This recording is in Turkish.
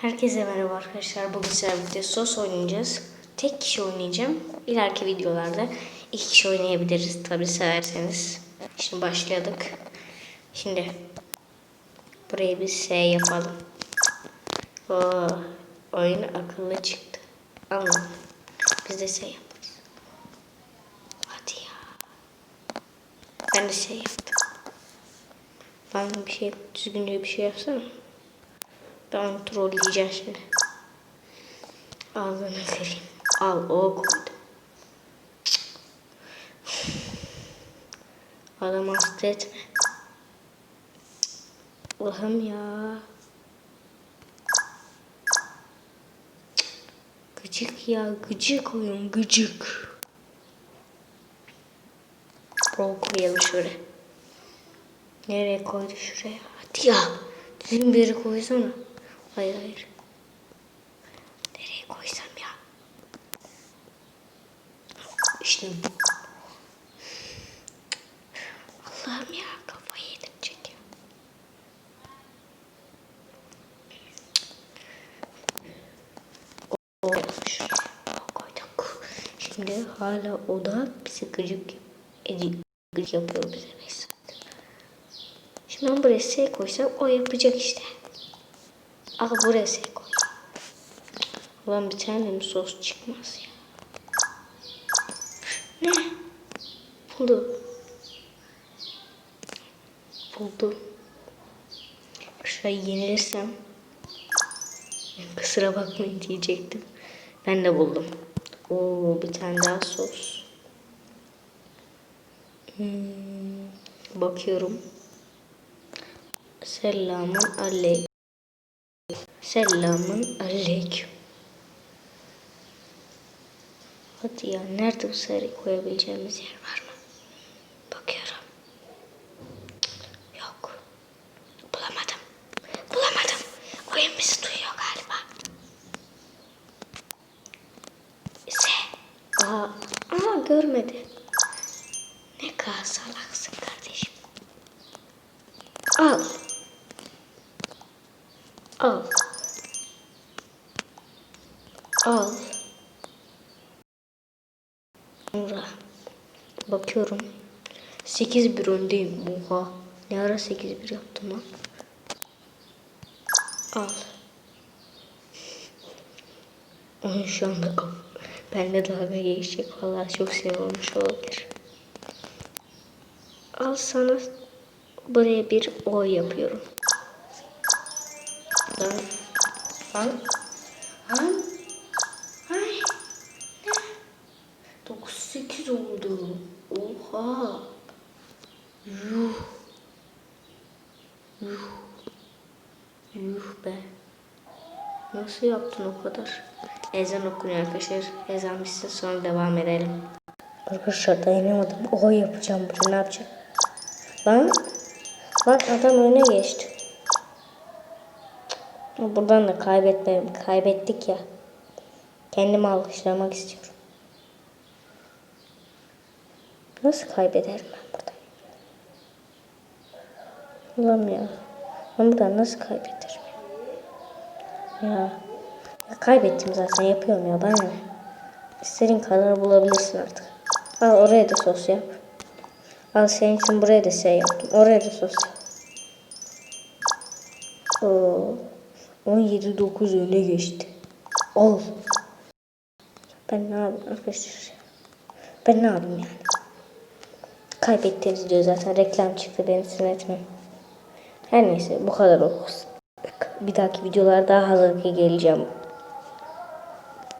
Herkese merhaba arkadaşlar. Bugün sizlerle birlikte sos oynayacağız. Tek kişi oynayacağım. İleriki videolarda iki kişi oynayabiliriz tabi severseniz. Şimdi başladık. Şimdi buraya bir S yapalım. Oo, oyun akıllı çıktı. Ama biz de S yaparız. Hadi ya. Ben de S yaptım. Ben bir şey düzgünce bir şey yapsana. Ben trolleyeceğim şimdi. Ağzını vereyim. Al o koydu. Adam hasta etme. Allah'ım ya. Gıcık ya gıcık oyun gıcık. Bol koyalım şuraya. Nereye koydu şuraya? Hadi ya. Düzgün bir yere koysana. Hayır hayır. Nereye koysam ya? İşte bu. Allah'ım ya kafayı yedirecek ya. O koyduk. Şimdi hala o da bizi gıcık. Gıcık yapıyor bize neyse. Şimdi ben buraya S koysam o yapacak işte. Al buraya S koy. Ulan bir tane mi sos çıkmaz ya. Ne? Buldu. Buldu. Şurayı yenilirsem kusura bakmayın diyecektim. Ben de buldum. Oo bir tane daha sos. Hmm, bakıyorum. Selamun aleyküm. Selamun aleyküm. Hadi ya nerede bu sarı koyabileceğimiz yer var mı? Bakıyorum. Yok. Bulamadım. Bulamadım. Oyun bizi duyuyor galiba. Se. Aa, aa görmedi. Ne kadar salaksın kardeşim. Al. Al. Al. Sonra bakıyorum. 8 bir öndeyim. Oha. Ne ara 8 bir yaptım lan. Al. Onun şu anda kap. Benle dalga geçecek. Vallahi çok sinir olabilir. Al sana buraya bir O yapıyorum. Lan. Lan. Lan. Ay. Ne? 9-8 oldu. Oha. Yuh. Yuh. Yuh be. Nasıl yaptın o kadar? Ezan okunuyor arkadaşlar. Ezan bitsin sonra devam edelim. Arkadaşlar dayanamadım. O yapacağım bunu ne yapacağım? Lan. Lan adam öne geçti. Buradan da kaybetmem. Kaybettik ya. Kendimi alkışlamak istiyorum. Nasıl kaybederim ben burada? Ulan ya. Ben buradan nasıl kaybederim? Ya. ya kaybettim zaten yapıyorum ya ne? İstediğin kadar bulabilirsin artık. Al oraya da sos yap. Al senin için buraya da şey yaptım. Oraya da sos yap. Oo. 17-9 öne geçti. Ol. Ben ne yapayım arkadaşlar? Ben ne yapayım yani? Kaybettiğiniz diyor zaten reklam çıktı beni sinir etmem. Her neyse bu kadar olsun. Bir dahaki videolarda daha hazırlıklı geleceğim.